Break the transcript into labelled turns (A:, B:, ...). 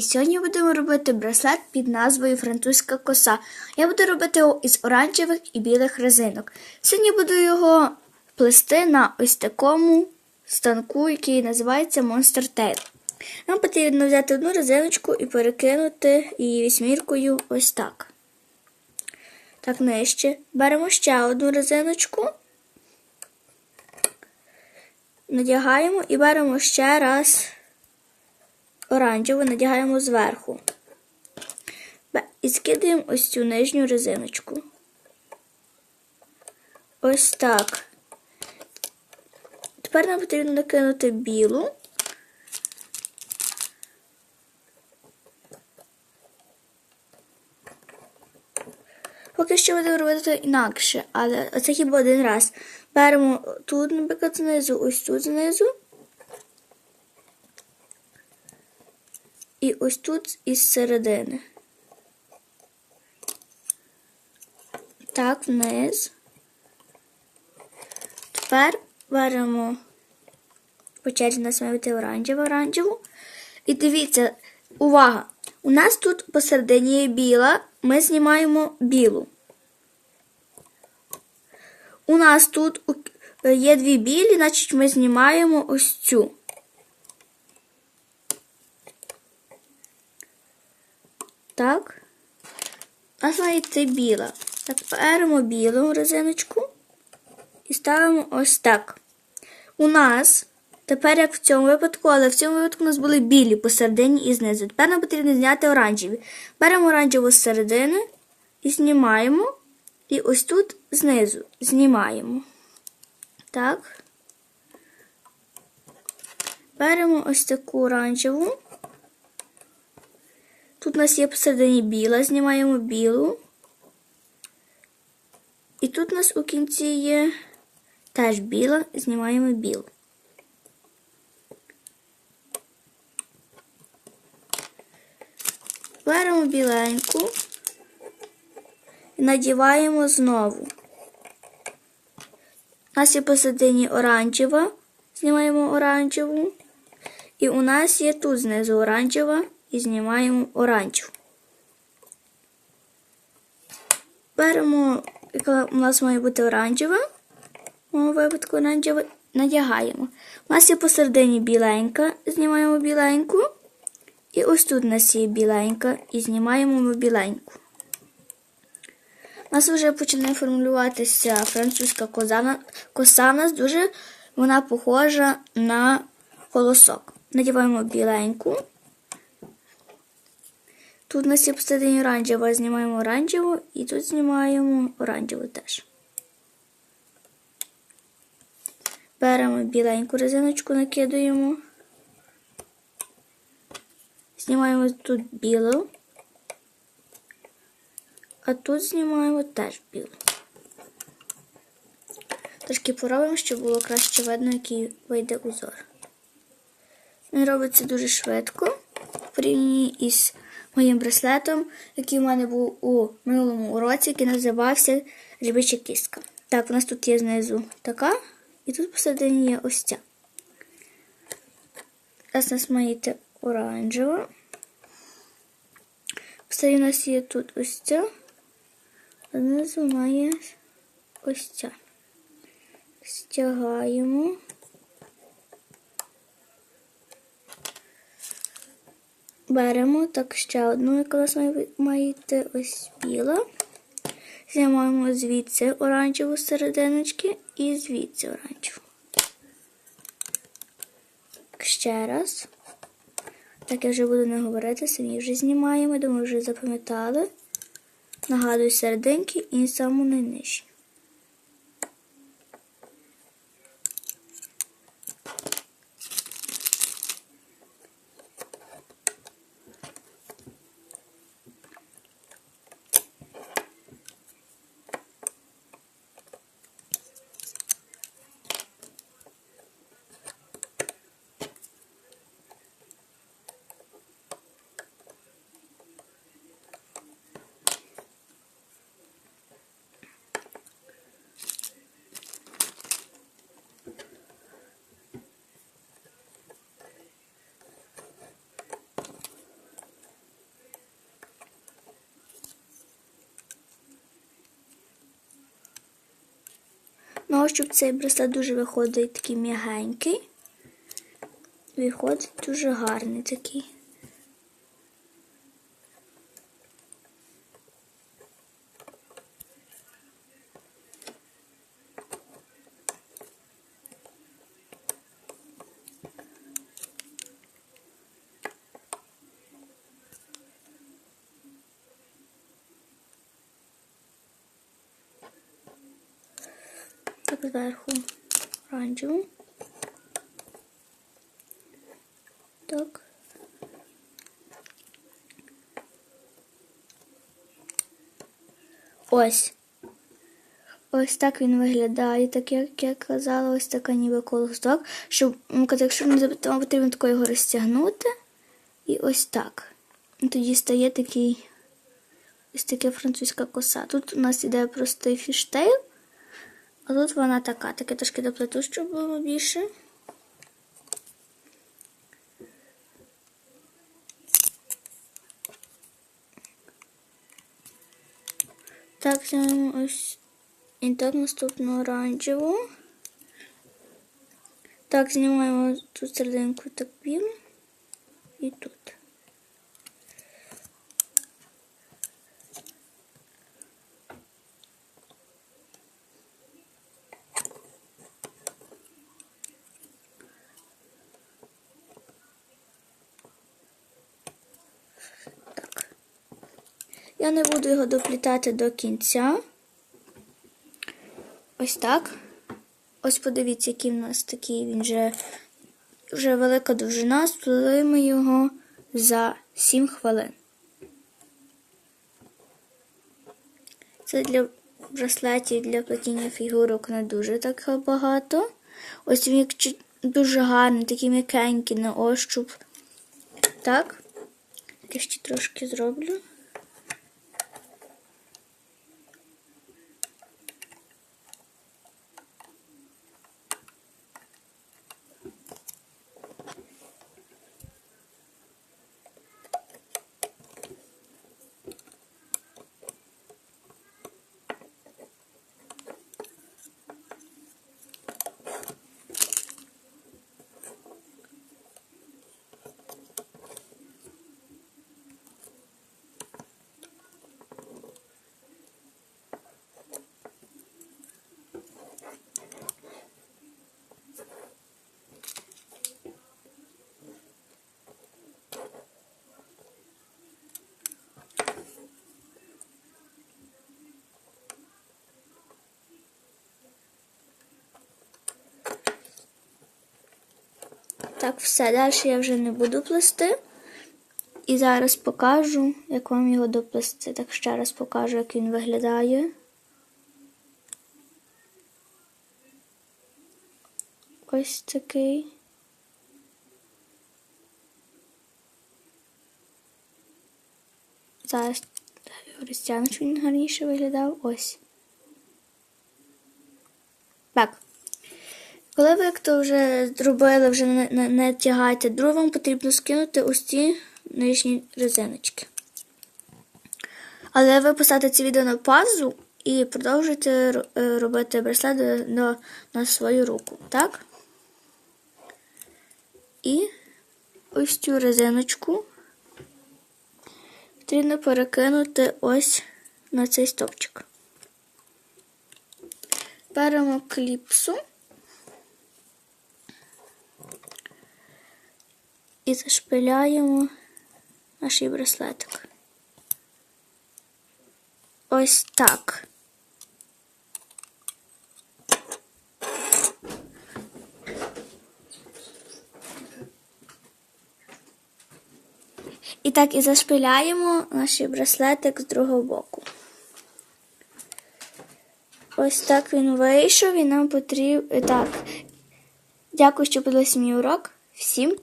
A: І сьогодні будемо робити браслет під назвою Французька коса. Я буду робити його із оранжевих і білих резинок. Сьогодні буду його плести на ось такому станку, який називається Monster Tail. Нам потрібно взяти одну резиночку і перекинути її вісьміркою ось так. Так, нижче. Беремо ще одну резиночку, надягаємо і беремо ще раз оранжеву, надягаємо зверху. І скидаємо ось цю нижню резиночку. Ось так. Тепер нам потрібно накинути білу. Поки що будемо робити інакше, але це хіба один раз. Беремо тут, наприклад, знизу, ось тут знизу. Ось тут із середини. Так, вниз. Тепер беремо по черзі нас має бути оранжеву, оранжеву. І дивіться, увага! У нас тут посередині є біла, ми знімаємо білу. У нас тут є дві білі, значить ми знімаємо ось цю. Так. Має йти біла. Так, беремо білу резиночку і ставимо ось так. У нас тепер, як в цьому випадку, але в цьому випадку у нас були білі посередині і знизу. Тепер нам потрібно зняти оранжеві. Беремо оранжеву з середини і знімаємо. І ось тут знизу знімаємо. Так. Беремо ось таку оранжеву. Тут у нас є посередині біла, знімаємо білу. І тут у нас у кінці є теж біла, знімаємо білу. Беремо біленьку і надіваємо знову. У нас є посередині оранжева, знімаємо оранжеву. І у нас є тут знизу оранжева і знімаємо оранжеву. Беремо, яка у нас має бути оранжева, в моєму випадку оранжева, надягаємо. У нас є посередині біленька, знімаємо біленьку. І ось тут у нас є біленька і знімаємо ми біленьку. У нас вже починає формулюватися французька коза. Коса у нас дуже вона похожа на колосок. Надіваємо біленьку. Тут у нас є посередині оранжева, знімаємо оранжеву і тут знімаємо оранжеву теж. Беремо біленьку резиночку, накидуємо. Знімаємо тут білу, а тут знімаємо теж білу. Трошки поробимо, щоб було краще видно, який вийде узор. Він робиться дуже швидко в порівнянні із моїм браслетом, який у мене був у минулому уроці, який називався Рібича кістка. Так, у нас тут є знизу така, і тут посередині є ось ця. Зараз у нас має йти оранжева. Все у нас є тут ось ця, а знизу має ось ця. Стягаємо. Беремо так ще одну, яка у має- ось біла. Знімаємо звідси оранжеву серединочки і звідси оранжеву. Ще раз. Так я вже буду не говорити, самі вже знімаємо, думаю, вже запам'ятали. Нагадую серединки і саму найнижчу. На ощуп цей браслет дуже виходить такий м'ягенький. Виходить дуже гарний такий. Так зверху оранжеву. Так. Ось. Ось так він виглядає, так як я казала, ось така ніби колосток. Щоб, ну, якщо не запитала, потрібно тако його розтягнути. І ось так. Тоді стає такий ось така французька коса. Тут у нас іде простий фіштейл, а тут вона така. Таке трошки доплету, щоб було більше. Так, знімаємо ось і так наступну оранжеву. Так, знімаємо тут серединку так білу і тут. Так. Я не буду його доплітати до кінця. Ось так. Ось подивіться, який в нас такий. Він вже, вже велика довжина. Сплели ми його за 7 хвилин. Це для браслетів, для плетіння фігурок не дуже так багато. Ось він дуже гарний, такий м'якенький на ощуп. Так. Я ще трошки зроблю. Так, все, далі я вже не буду плести. І зараз покажу, як вам його доплести. Так ще раз покажу, як він виглядає. Ось такий. Зараз розтягну, він гарніше виглядав. Ось. Так. Коли ви то вже зробили, вже не, не, не тягайте дров, вам потрібно скинути ось ці нижні резиночки. Але ви поставите це відео на паузу і продовжуйте е, робити браслет на, на свою руку, так? І ось цю резиночку потрібно перекинути ось на цей стовпчик. Беремо кліпсу. І зашпиляємо наш браслетик. Ось так. І так і зашпиляємо наш браслетик з другого боку. Ось так він вийшов і нам потрібно. Так. Дякую, що подивилися мій урок. Всім